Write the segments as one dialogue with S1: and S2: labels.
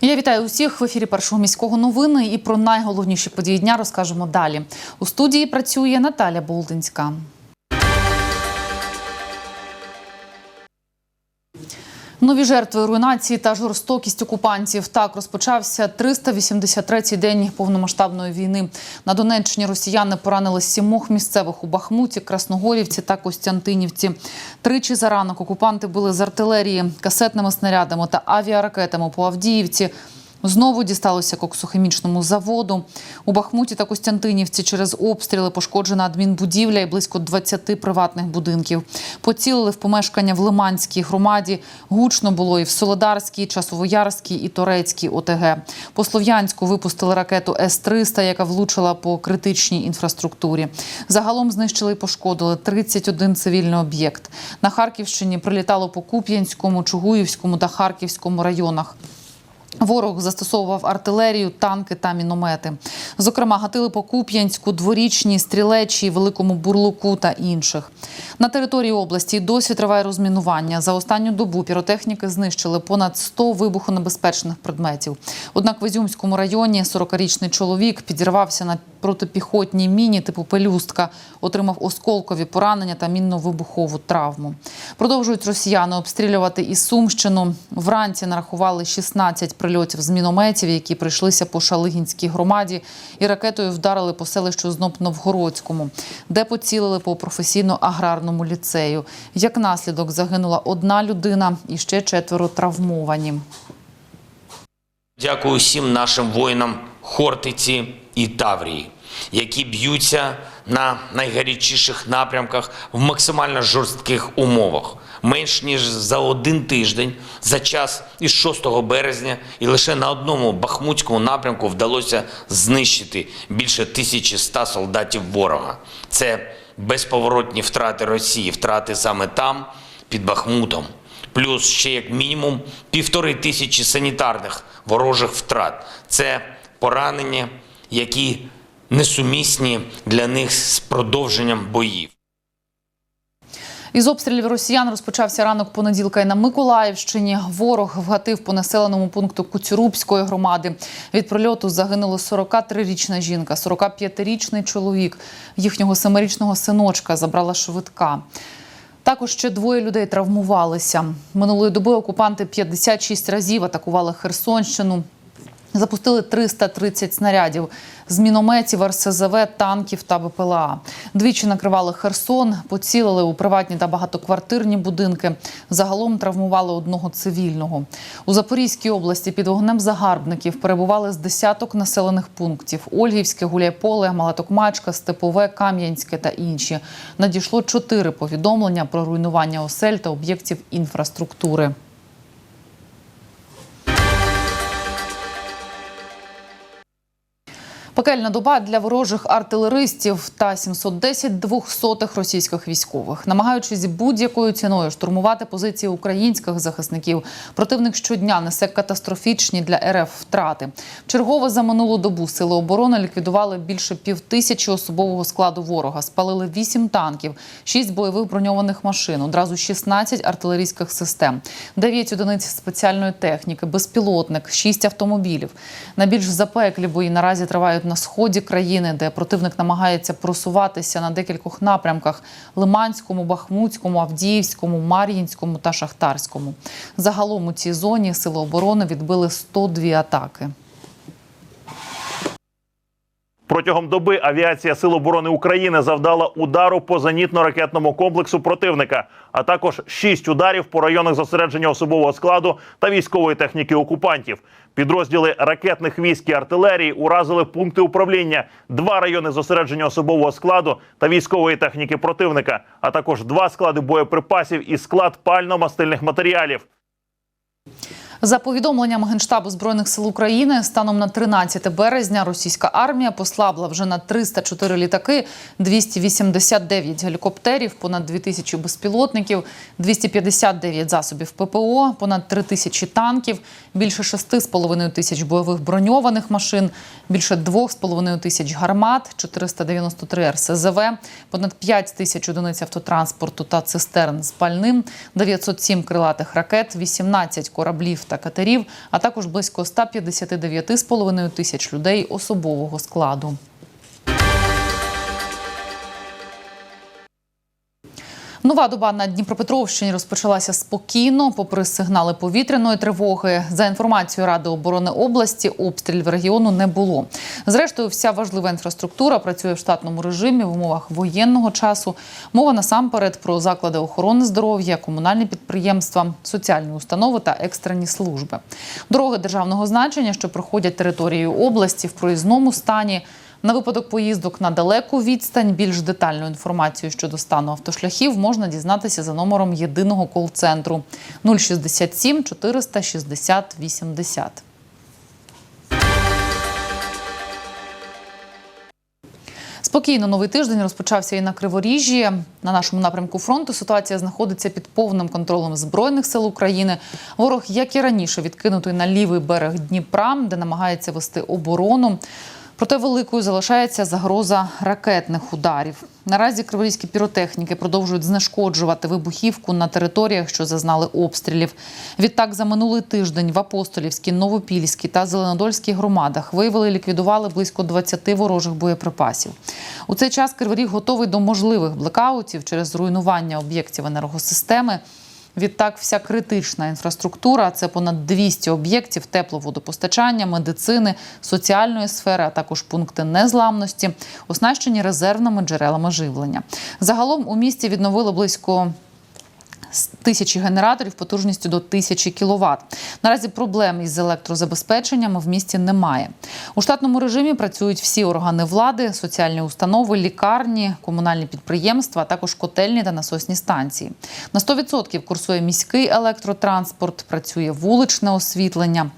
S1: Я вітаю усіх в ефірі першого міського новини. І про найголовніші події дня розкажемо далі. У студії працює Наталя Болдинська. Нові жертви руйнації та жорстокість окупантів. Так розпочався 383-й день повномасштабної війни. На Донеччині росіяни поранили сімох місцевих у Бахмуті, Красногорівці та Костянтинівці. Тричі за ранок окупанти били з артилерії, касетними снарядами та авіаракетами по Авдіївці. Знову дісталося коксохімічному заводу. У Бахмуті та Костянтинівці через обстріли пошкоджена адмінбудівля і близько 20 приватних будинків. Поцілили в помешкання в Лиманській громаді. Гучно було і в Солодарській, Часовоярській і Торецькій ОТГ. По Слов'янську випустили ракету С-300, яка влучила по критичній інфраструктурі. Загалом знищили і пошкодили 31 цивільний об'єкт. На Харківщині прилітало по Куп'янському, Чугуївському та Харківському районах. Ворог застосовував артилерію, танки та міномети. Зокрема, гатили по Куп'янську, дворічній, стрілечі, великому бурлуку та інших. На території області досі триває розмінування. За останню добу піротехніки знищили понад 100 вибухонебезпечних предметів. Однак в Ізюмському районі 40-річний чоловік підірвався на протипіхотній міні типу пелюстка, отримав осколкові поранення та мінно-вибухову травму. Продовжують росіяни обстрілювати і Сумщину. Вранці нарахували 16 прильотів з мінометів, які прийшлися по Шалигінській громаді, і ракетою вдарили по селищу Зноб-Новгородському, де поцілили по професійно-аграрному ліцею. Як наслідок загинула одна людина і ще четверо травмовані.
S2: Дякую всім нашим воїнам Хортиці і Таврії, які б'ються на найгарячіших напрямках в максимально жорстких умовах. Менш ніж за один тиждень, за час із 6 березня, і лише на одному бахмутському напрямку вдалося знищити більше 1100 солдатів ворога. Це безповоротні втрати Росії, втрати саме там, під Бахмутом плюс ще як мінімум півтори тисячі санітарних ворожих втрат. Це поранення, які несумісні для них з продовженням боїв.
S1: Із обстрілів росіян розпочався ранок понеділка і на Миколаївщині. Ворог вгатив по населеному пункту Куцюрубської громади. Від прильоту загинула 43-річна жінка, 45-річний чоловік. Їхнього семирічного синочка забрала швидка. Також ще двоє людей травмувалися. Минулої доби окупанти 56 разів атакували Херсонщину. Запустили 330 снарядів з мінометів, РСЗВ, танків та БПЛА. Двічі накривали Херсон, поцілили у приватні та багатоквартирні будинки. Загалом травмували одного цивільного. У Запорізькій області під вогнем загарбників перебували з десяток населених пунктів: Ольгівське, Гуляйполе, Малатокмачка, Степове, Кам'янське та інші. Надійшло чотири повідомлення про руйнування осель та об'єктів інфраструктури. Пекельна доба для ворожих артилеристів та 710 двохсотих російських військових, намагаючись будь-якою ціною штурмувати позиції українських захисників. Противник щодня несе катастрофічні для РФ втрати. Чергово за минулу добу сили оборони ліквідували більше півтисячі особового складу ворога, спалили 8 танків, 6 бойових броньованих машин, одразу 16 артилерійських систем, 9 одиниць спеціальної техніки, безпілотник, 6 автомобілів. Найбільш запеклі бої наразі тривають на сході країни, де противник намагається просуватися на декількох напрямках: Лиманському, Бахмутському, Авдіївському, Мар'їнському та Шахтарському. Загалом у цій зоні сили оборони відбили 102 атаки.
S3: Протягом доби авіація Сил оборони України завдала удару по зенітно-ракетному комплексу противника, а також шість ударів по районах зосередження особового складу та військової техніки окупантів. Підрозділи ракетних військ і артилерії уразили пункти управління, два райони зосередження особового складу та військової техніки противника, а також два склади боєприпасів і склад пально-мастильних матеріалів.
S1: За повідомленням Генштабу збройних сил України, станом на 13 березня російська армія послабла вже на 304 літаки, 289 гелікоптерів, понад 2000 безпілотників, 259 засобів ППО, понад 3000 танків, більше 6,5 тисяч бойових броньованих машин, більше 2,5 тисяч гармат, 493 РСЗВ, понад 5 тисяч одиниць автотранспорту та цистерн з пальним, 907 крилатих ракет, 18 кораблів та катерів, а також близько 159,5 тисяч людей особового складу. Нова доба на Дніпропетровщині розпочалася спокійно, попри сигнали повітряної тривоги. За інформацією Ради оборони області, обстрілів регіону не було. Зрештою, вся важлива інфраструктура працює в штатному режимі в умовах воєнного часу. Мова насамперед про заклади охорони здоров'я, комунальні підприємства, соціальні установи та екстрені служби. Дороги державного значення, що проходять територією області в проїзному стані. На випадок поїздок на далеку відстань більш детальну інформацію щодо стану автошляхів можна дізнатися за номером єдиного кол-центру 067 460 80. Спокійно новий тиждень розпочався і на Криворіжжі. На нашому напрямку фронту ситуація знаходиться під повним контролем збройних сил України. Ворог, як і раніше, відкинутий на лівий берег Дніпра, де намагається вести оборону. Проте великою залишається загроза ракетних ударів. Наразі криворізькі піротехніки продовжують знешкоджувати вибухівку на територіях, що зазнали обстрілів. Відтак, за минулий тиждень в Апостолівській, Новопільській та Зеленодольській громадах виявили і ліквідували близько 20 ворожих боєприпасів. У цей час Криворіг готовий до можливих блекаутів через руйнування об'єктів енергосистеми. Відтак, вся критична інфраструктура це понад 200 об'єктів тепловодопостачання, медицини, соціальної сфери, а також пункти незламності, оснащені резервними джерелами живлення. Загалом у місті відновили близько тисячі генераторів потужністю до тисячі кіловат. Наразі проблем із електрозабезпеченням в місті немає. У штатному режимі працюють всі органи влади, соціальні установи, лікарні, комунальні підприємства, а також котельні та насосні станції. На 100% курсує міський електротранспорт, працює вуличне освітлення.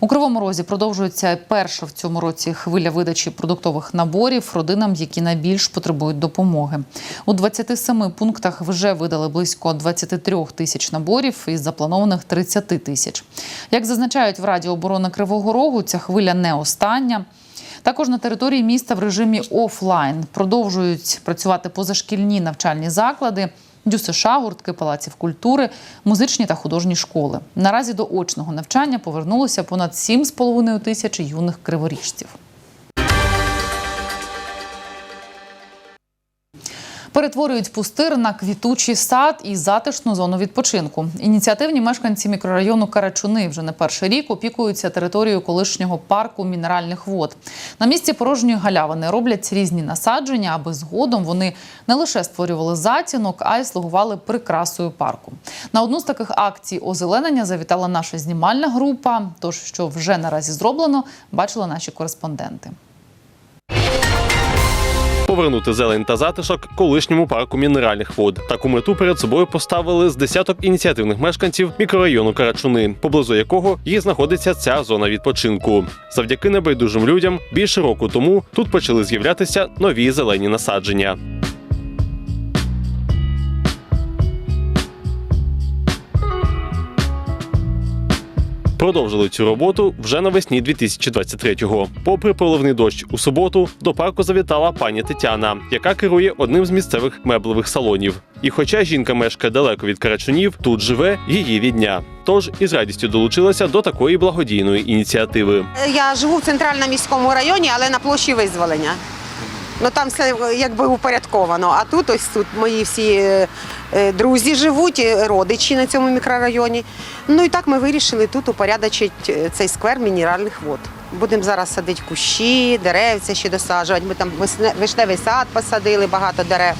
S1: У Кривому Розі продовжується перша в цьому році хвиля видачі продуктових наборів родинам, які найбільш потребують допомоги. У 27 пунктах вже видали близько 23 тисяч наборів із запланованих 30 тисяч. Як зазначають в Раді оборони Кривого Рогу, ця хвиля не остання. Також на території міста в режимі офлайн продовжують працювати позашкільні навчальні заклади. ДЮСШ, гуртки палаців культури, музичні та художні школи. Наразі до очного навчання повернулося понад 7,5 тисяч юних криворіжців. Перетворюють пустир на квітучий сад і затишну зону відпочинку. Ініціативні мешканці мікрорайону Карачуни вже не перший рік опікуються територією колишнього парку мінеральних вод. На місці порожньої галявини роблять різні насадження, аби згодом вони не лише створювали затінок, а й слугували прикрасою парку. На одну з таких акцій озеленення завітала наша знімальна група. Тож, що вже наразі зроблено, бачили наші кореспонденти.
S4: Повернути зелень та затишок колишньому парку мінеральних вод. Таку мету перед собою поставили з десяток ініціативних мешканців мікрорайону Карачуни, поблизу якого і знаходиться ця зона відпочинку. Завдяки небайдужим людям більше року тому тут почали з'являтися нові зелені насадження. Продовжили цю роботу вже навесні 2023-го. Попри проливний дощ у суботу, до парку завітала пані Тетяна, яка керує одним з місцевих меблевих салонів. І хоча жінка мешкає далеко від Карачунів, тут живе її рідня. Тож із радістю долучилася до такої благодійної ініціативи.
S5: Я живу в центральному міському районі, але на площі визволення. Ну там все якби упорядковано. А тут ось тут мої всі е, е, друзі живуть, е, родичі на цьому мікрорайоні. Ну і так ми вирішили тут упорядочити цей сквер мінеральних вод. Будемо зараз садити кущі, деревця ще досаджувати. Ми там вишневий сад посадили, багато дерев.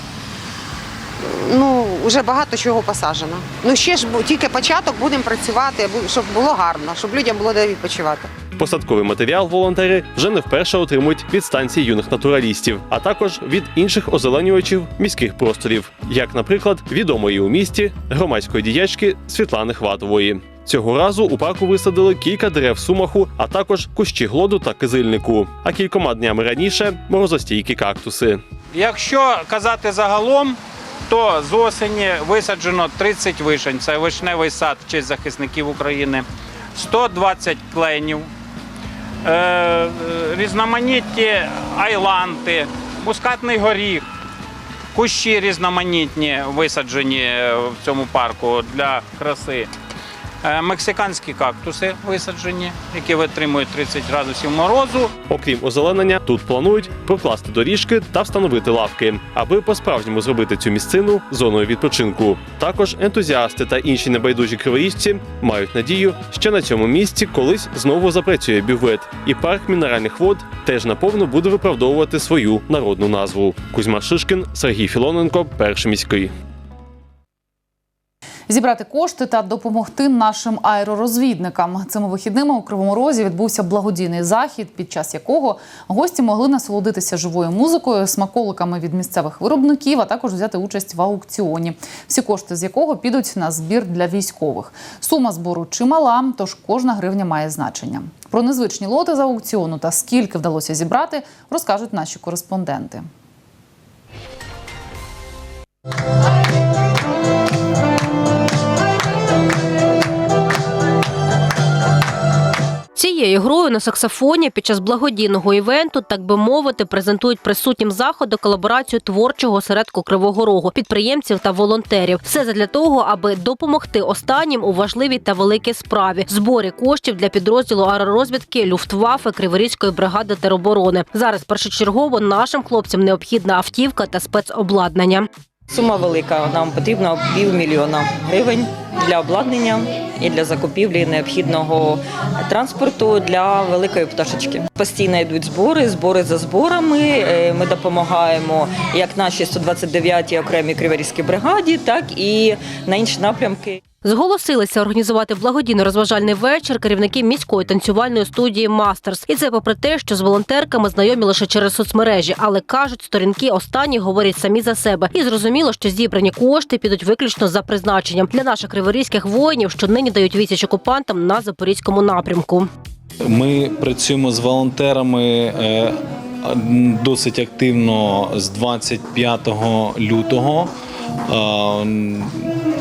S5: Ну, вже багато чого посаджено. Ну ще ж тільки початок будемо працювати, щоб було гарно, щоб людям було де відпочивати.
S4: Посадковий матеріал волонтери вже не вперше отримують від станції юних натуралістів, а також від інших озеленювачів міських просторів, як, наприклад, відомої у місті громадської діячки Світлани Хватової. Цього разу у парку висадили кілька дерев сумаху, а також кущі глоду та кизильнику. А кількома днями раніше морозостійкі кактуси.
S6: Якщо казати загалом, то з осені висаджено 30 вишень. Це вишневий сад в честь захисників України, 120 кленів, е, різноманітні айланти, мускатний горіх, кущі різноманітні висаджені в цьому парку для краси. Е, Мексиканські кактуси висаджені, які витримують 30 градусів морозу.
S4: Окрім озеленення, тут планують прокласти доріжки та встановити лавки, аби по-справжньому зробити цю місцину зоною відпочинку. Також ентузіасти та інші небайдужі криворіжці мають надію, що на цьому місці колись знову запрацює бювет, і парк мінеральних вод теж наповну буде виправдовувати свою народну назву. Кузьма Шишкін, Сергій Філоненко, перший міський.
S1: Зібрати кошти та допомогти нашим аеророзвідникам. Цими вихідними у Кривому Розі відбувся благодійний захід, під час якого гості могли насолодитися живою музикою, смаколиками від місцевих виробників, а також взяти участь в аукціоні. Всі кошти з якого підуть на збір для військових. Сума збору чимала, тож кожна гривня має значення. Про незвичні лоти з аукціону та скільки вдалося зібрати, розкажуть наші кореспонденти.
S7: Цією грою на саксофоні під час благодійного івенту, так би мовити, презентують присутнім заходу колаборацію творчого осередку Кривого Рогу, підприємців та волонтерів. Все задля того, аби допомогти останнім у важливій та великій справі зборі коштів для підрозділу аеророзвідки Люфтваффе Криворізької бригади тероборони. Зараз першочергово нашим хлопцям необхідна автівка та спецобладнання.
S8: Сума велика. Нам потрібно півмільйона гривень для обладнання і для закупівлі необхідного транспорту для великої пташечки. Постійно йдуть збори, збори за зборами. Е, Ми допомагаємо як нашій 129-й окремій криворізькій бригаді, так і на інші напрямки.
S7: Зголосилися організувати благодійно-розважальний вечір керівники міської танцювальної студії Мастерс. І це попри те, що з волонтерками знайомі лише через соцмережі, але кажуть, сторінки останні говорять самі за себе. І зрозуміло, що зібрані кошти підуть виключно за призначенням для наших криворізьких воїнів, що нині дають відсіч окупантам на запорізькому напрямку.
S9: Ми працюємо з волонтерами е, досить активно з 25 лютого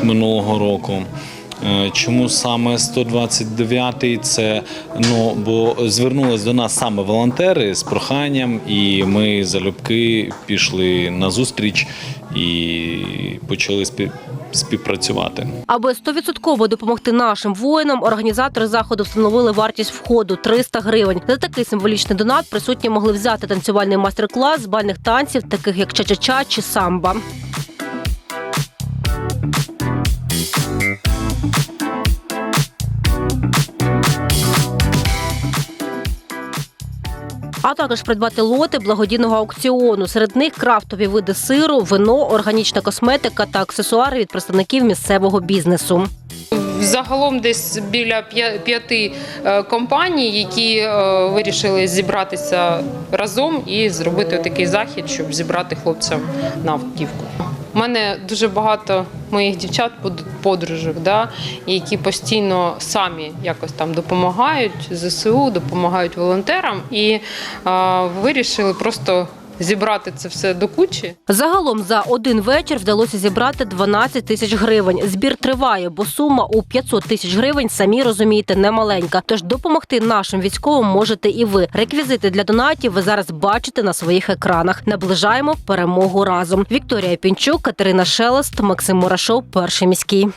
S9: минулого року. Е, Чому саме 129-й? Це ну бо звернулись до нас саме волонтери з проханням, і ми залюбки пішли на зустріч і почали спів- співпрацювати.
S7: Аби стовідсотково допомогти нашим воїнам, організатори заходу встановили вартість входу 300 гривень. За такий символічний донат присутні могли взяти танцювальний майстер-клас з бальних танців, таких як ча-ча-ча чи самба. А також придбати лоти благодійного аукціону. Серед них крафтові види сиру, вино, органічна косметика та аксесуари від представників місцевого бізнесу.
S10: Загалом десь біля п'я- п'яти е, компаній, які е, вирішили зібратися разом і зробити такий захід, щоб зібрати хлопцям на автівку. У мене дуже багато моїх дівчат подружок, да, які постійно самі якось там допомагають ЗСУ, допомагають волонтерам. І е, вирішили просто зібрати це все до кучі.
S7: Загалом за один вечір вдалося зібрати 12 тисяч гривень. Збір триває, бо сума у 500 тисяч гривень, самі розумієте, немаленька. Тож допомогти нашим військовим можете і ви. Реквізити для донатів ви зараз бачите на своїх екранах. Наближаємо перемогу разом. Вікторія Пінчук, Катерина Шелест, Максим Мурашов, перший міський.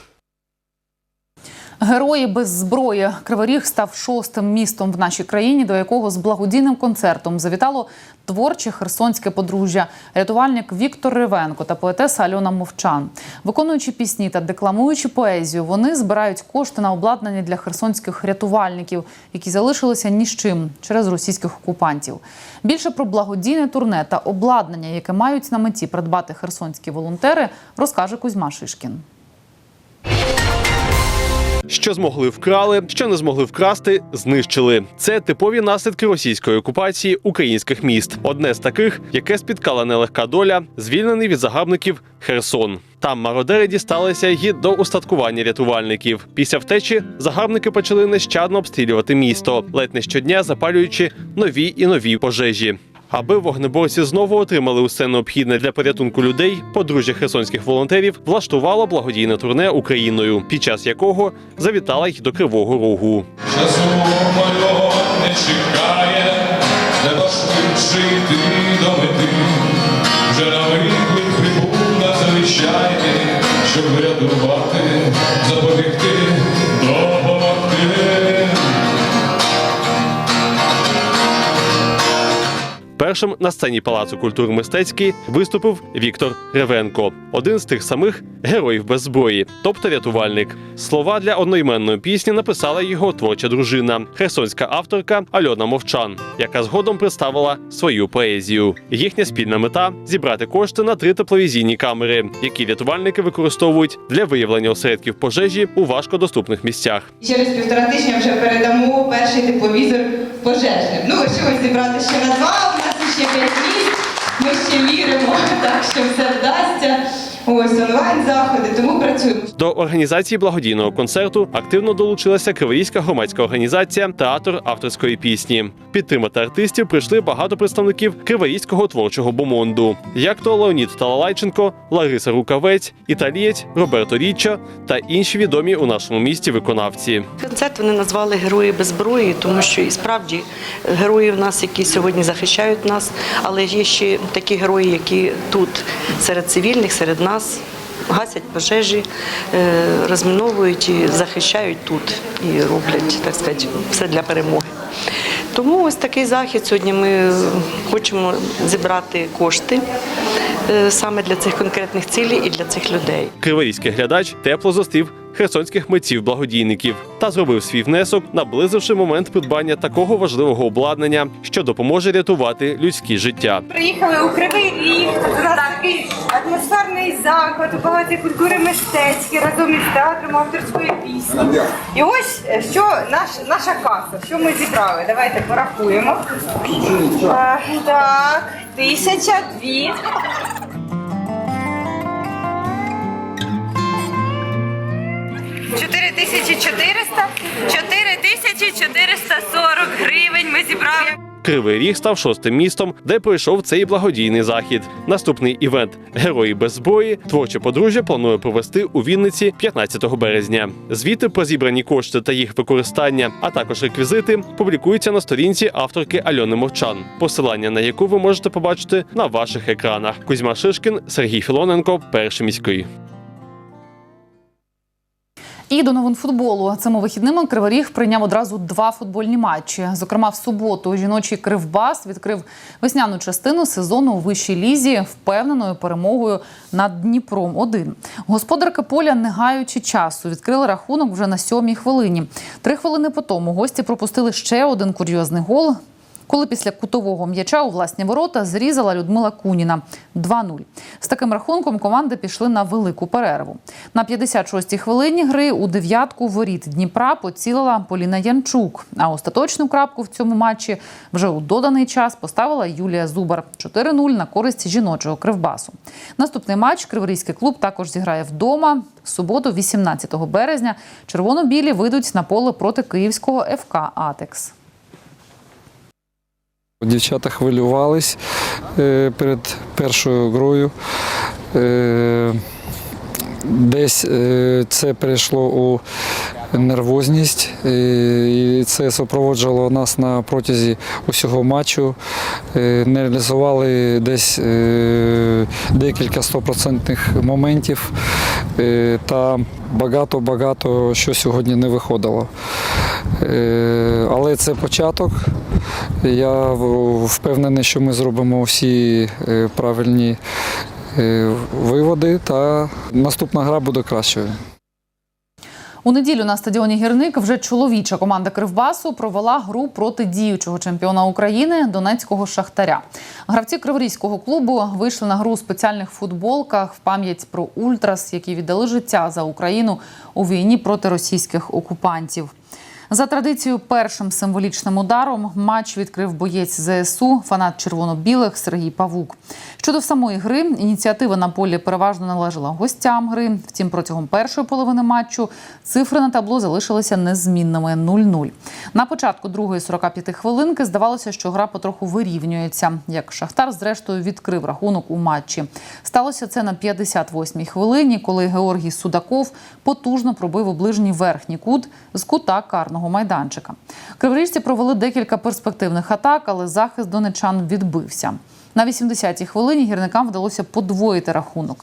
S1: Герої без зброї. Криворіг став шостим містом в нашій країні, до якого з благодійним концертом завітало творче херсонське подружжя, рятувальник Віктор Ривенко та поетеса Альона Мовчан. Виконуючи пісні та декламуючи поезію, вони збирають кошти на обладнання для херсонських рятувальників, які залишилися ні з чим через російських окупантів. Більше про благодійне турне та обладнання, яке мають на меті придбати херсонські волонтери, розкаже Кузьма Шишкін.
S4: Що змогли вкрали, що не змогли вкрасти, знищили. Це типові наслідки російської окупації українських міст. Одне з таких, яке спіткала нелегка доля, звільнений від загарбників Херсон. Там мародери дісталися й до устаткування рятувальників. Після втечі загарбники почали нещадно обстрілювати місто, ледь не щодня запалюючи нові і нові пожежі. Аби вогнеборці знову отримали усе необхідне для порятунку людей, подружжя херсонських волонтерів влаштувало благодійне турне Україною, під час якого завітала й до Кривого Рогу.
S11: Часу не чекає, треба мети. Вже на виклик прибув надзвичайний, щоб врятувати, запобігти
S4: Першим на сцені Палацу культури мистецький виступив Віктор Ревенко, один з тих самих героїв без зброї, тобто рятувальник. Слова для одноіменної пісні написала його творча дружина, херсонська авторка Альона Мовчан, яка згодом представила свою поезію. Їхня спільна мета зібрати кошти на три тепловізійні камери, які рятувальники використовують для виявлення осередків пожежі у важкодоступних місцях.
S12: Через півтора тижня вже передамо перший тепловізор пожежним. Ну, вирішили зібрати ще на два, ще п'ять місць. Ми ще віримо, так що все вдасться. Ось онлайн заходи, тому працюємо.
S4: До організації благодійного концерту активно долучилася Криворізька громадська організація Театр авторської пісні. Підтримати артистів прийшли багато представників Криворізького творчого бомонду, як то Леонід Талалайченко, Лариса Рукавець, італієць Роберто Річча та інші відомі у нашому місті виконавці.
S13: Концерт вони назвали Герої без зброї, тому що і справді герої в нас, які сьогодні захищають нас, але є ще такі герої, які тут серед цивільних, серед нас. Гасять пожежі, е, розміновують і захищають тут і роблять, так сказати, все для перемоги. Тому ось такий захід сьогодні ми хочемо зібрати кошти е, саме для цих конкретних цілей і для цих людей.
S4: Криворізький глядач тепло зустрів херсонських митців-благодійників та зробив свій внесок, наблизивши момент придбання такого важливого обладнання, що допоможе рятувати людські життя.
S12: Приїхали у Кривий Ріг, такий атмосферний заклад у Палаці культури мистецькій разом із театром авторської пісні. І ось е, що наш, наша каса, що ми зібрали. Давайте порахуємо. Е, так, тисяча, дві. Чотири тисячі чотириста, чотири тисячі чотириста сорок гривень ми зібрали.
S4: Кривий Ріг став шостим містом, де пройшов цей благодійний захід. Наступний івент Герої без зброї творче подружжя планує провести у Вінниці 15 березня. Звіти про зібрані кошти та їх використання, а також реквізити, публікуються на сторінці авторки Альони Мовчан, посилання на яку ви можете побачити на ваших екранах. Кузьма Шишкін, Сергій Філоненко, перший міський.
S1: І до новин футболу цими вихідними Кривий Ріг прийняв одразу два футбольні матчі. Зокрема, в суботу жіночий Кривбас відкрив весняну частину сезону у вищій лізі впевненою перемогою над Дніпром. 1 господарки поля, не гаючи часу, відкрили рахунок вже на сьомій хвилині. Три хвилини по тому гості пропустили ще один курйозний гол. Коли після кутового м'яча у власні ворота зрізала Людмила Куніна 2-0. З таким рахунком команди пішли на велику перерву. На 56-й хвилині гри у дев'ятку воріт Дніпра поцілила Поліна Янчук. А остаточну крапку в цьому матчі вже у доданий час поставила Юлія Зубар 4-0 на користь жіночого кривбасу. Наступний матч Криворізький клуб також зіграє вдома. В суботу, 18 березня, червоно-білі вийдуть на поле проти київського ФК Атекс.
S14: Дівчата хвилювались е, перед першою грою. Е, Десь е, це перейшло у нервозність, і це супроводжувало нас на протязі усього матчу. Не реалізували десь декілька стопроцентних моментів та багато-багато що сьогодні не виходило. Е, Але це початок. Я впевнений, що ми зробимо всі е, правильні е, виводи, та наступна гра буде кращою.
S1: У неділю на стадіоні Гірник вже чоловіча команда Кривбасу провела гру проти діючого чемпіона України Донецького Шахтаря. Гравці Криворізького клубу вийшли на гру у спеціальних футболках в пам'ять про ультрас, які віддали життя за Україну у війні проти російських окупантів. За традицією, першим символічним ударом матч відкрив боєць ЗСУ, фанат червоно-білих Сергій Павук. Щодо самої гри, ініціатива на полі переважно належала гостям гри. Втім, протягом першої половини матчу цифри на табло залишилися незмінними 0-0. На початку другої 45 хвилинки здавалося, що гра потроху вирівнюється. Як Шахтар, зрештою, відкрив рахунок у матчі. Сталося це на 58-й хвилині, коли Георгій Судаков потужно пробив у ближній верхній кут з кута карного майданчика. Криворіжці провели декілька перспективних атак, але захист донечан відбився. На 80-й хвилині гірникам вдалося подвоїти рахунок.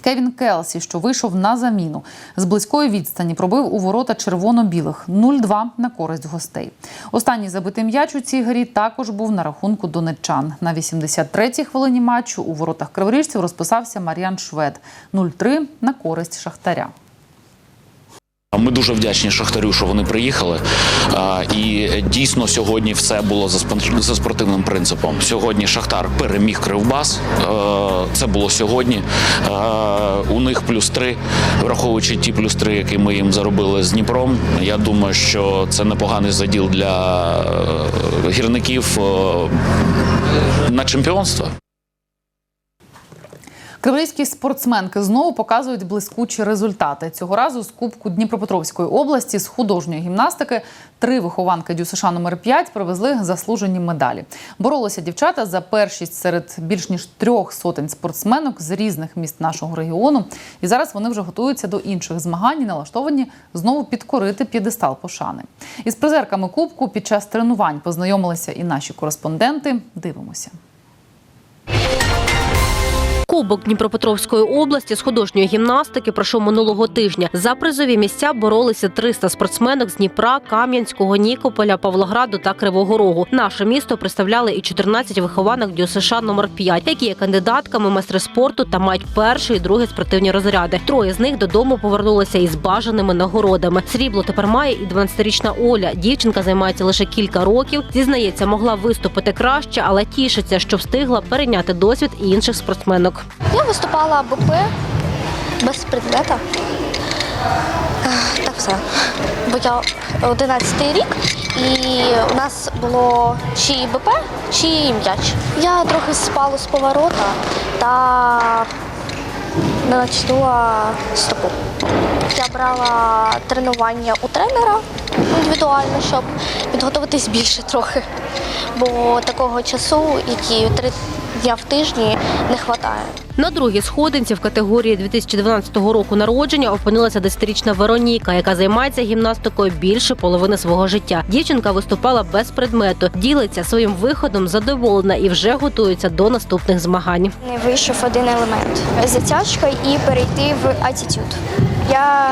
S1: Кевін Келсі, що вийшов на заміну, з близької відстані пробив у ворота червоно-білих 0-2 на користь гостей. Останній забитий м'яч у цій грі також був на рахунку донеччан. На 83-й хвилині матчу у воротах криворіжців розписався Мар'ян Швед 0-3 на користь Шахтаря.
S15: Ми дуже вдячні Шахтарю, що вони приїхали. І дійсно сьогодні все було за спортивним принципом. Сьогодні Шахтар переміг Кривбас. Е, Це було сьогодні. Е, У них плюс три, враховуючи ті плюс три, які ми їм заробили з Дніпром. Я думаю, що це непоганий заділ для е, гірників на чемпіонство.
S1: Криворізькі спортсменки знову показують блискучі результати. Цього разу з Кубку Дніпропетровської області з художньої гімнастики три вихованки ДЮСШ номер 5 привезли заслужені медалі. Боролися дівчата за першість серед більш ніж трьох сотень спортсменок з різних міст нашого регіону. І зараз вони вже готуються до інших змагань налаштовані знову підкорити п'єдестал пошани. Із призерками Кубку під час тренувань познайомилися і наші кореспонденти. Дивимося.
S7: Кубок Дніпропетровської області з художньої гімнастики пройшов минулого тижня. За призові місця боролися 300 спортсменок з Дніпра, Кам'янського, Нікополя, Павлограду та Кривого Рогу. Наше місто представляли і 14 вихованок ДЮСШ номер 5 які є кандидатками майстри спорту та мають перший і другий спортивні розряди. Троє з них додому повернулися із бажаними нагородами. Срібло тепер має і 12-річна Оля. Дівчинка займається лише кілька років. Зізнається, могла виступити краще, але тішиться, що встигла перейняти досвід інших спортсменок.
S16: Я виступала БП без предмета. Ех, Так все. Бо я 11 рік і у нас було чи БП, чи м'яч. Я трохи спала з поворота та не начнула стопу. Я брала тренування у тренера індивідуально, щоб підготуватись більше трохи. Бо такого часу, який три дня в тижні, не вистачає.
S7: На другій сходинці в категорії 2012 року народження опинилася 10-річна Вероніка, яка займається гімнастикою більше половини свого життя. Дівчинка виступала без предмету, ділиться своїм виходом задоволена і вже готується до наступних змагань.
S16: Не вийшов один елемент затяжка і перейти в атітюд. Я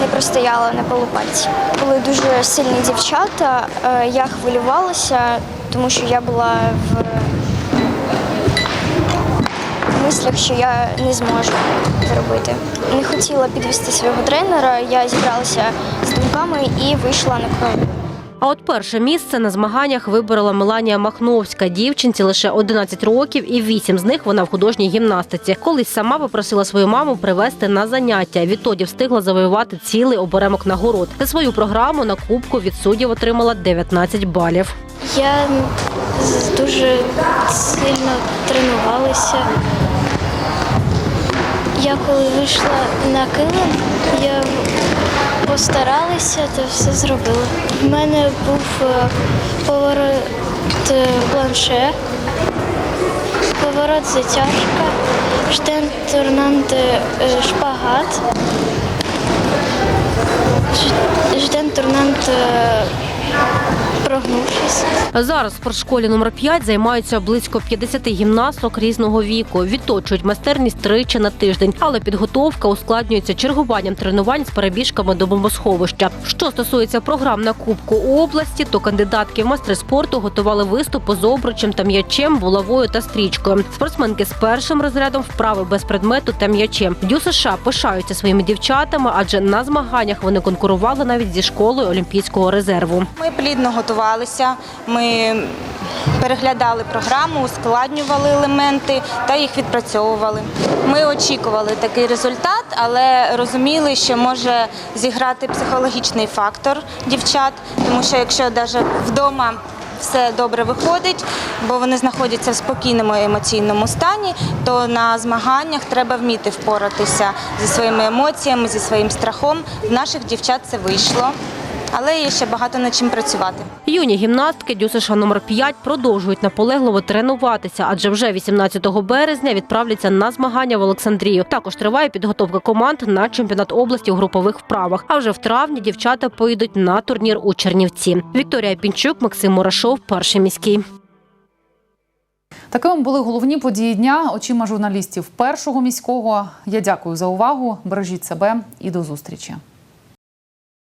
S16: не простояла на полупальці. Були дуже сильні дівчата. е, Я хвилювалася, тому що я була в мислях, що я не зможу зробити. Не хотіла підвести свого тренера. Я зібралася з думками і вийшла на кров.
S7: А от перше місце на змаганнях виборола Меланія Махновська. Дівчинці лише 11 років, і 8 з них вона в художній гімнастиці. Колись сама попросила свою маму привезти на заняття. Відтоді встигла завоювати цілий оберемок нагород. За свою програму на кубку від суддів отримала 19 балів.
S16: Я дуже сильно тренувалася. Я коли вийшла на килим, я постаралася та все зробила. У мене був е, поворот е, планше, поворот затяжка, штен торнант е, шпагат, штен торнант е, прогнувшись.
S7: Зараз в спортшколі номер 5 займаються близько 50 гімнасток різного віку. Відточують майстерність тричі на тиждень, але підготовка ускладнюється чергуванням тренувань з перебіжками до бомбосховища. Що стосується програм на Кубку області, то кандидатки в майстри спорту готували виступи з обручем та м'ячем, булавою та стрічкою. Спортсменки з першим розрядом вправи без предмету та м'ячем. Дю США пишаються своїми дівчатами, адже на змаганнях вони конкурували навіть зі школою Олімпійського резерву.
S17: Ми плідно готувалися, ми переглядали програму, ускладнювали елементи та їх відпрацьовували. Ми очікували такий результат, але розуміли, що може зіграти психологічний фактор дівчат, тому що якщо навіть вдома все добре виходить, бо вони знаходяться в спокійному емоційному стані, то на змаганнях треба вміти впоратися зі своїми емоціями, зі своїм страхом. В наших дівчат це вийшло, але є ще багато над чим працювати.
S7: Юні гімнастки ДЮСШ номер 5 продовжують наполегливо тренуватися, адже вже 18 березня відправляться на змагання в Олександрію. Також триває підготовка команд на чемпіонат області у групових вправах. А вже в травні дівчата поїдуть на турнір у Чернівці. Вікторія Пінчук, Максим Мурашов, перший міський.
S1: Такими були головні події дня очима журналістів першого міського. Я дякую за увагу. Бережіть себе і до зустрічі.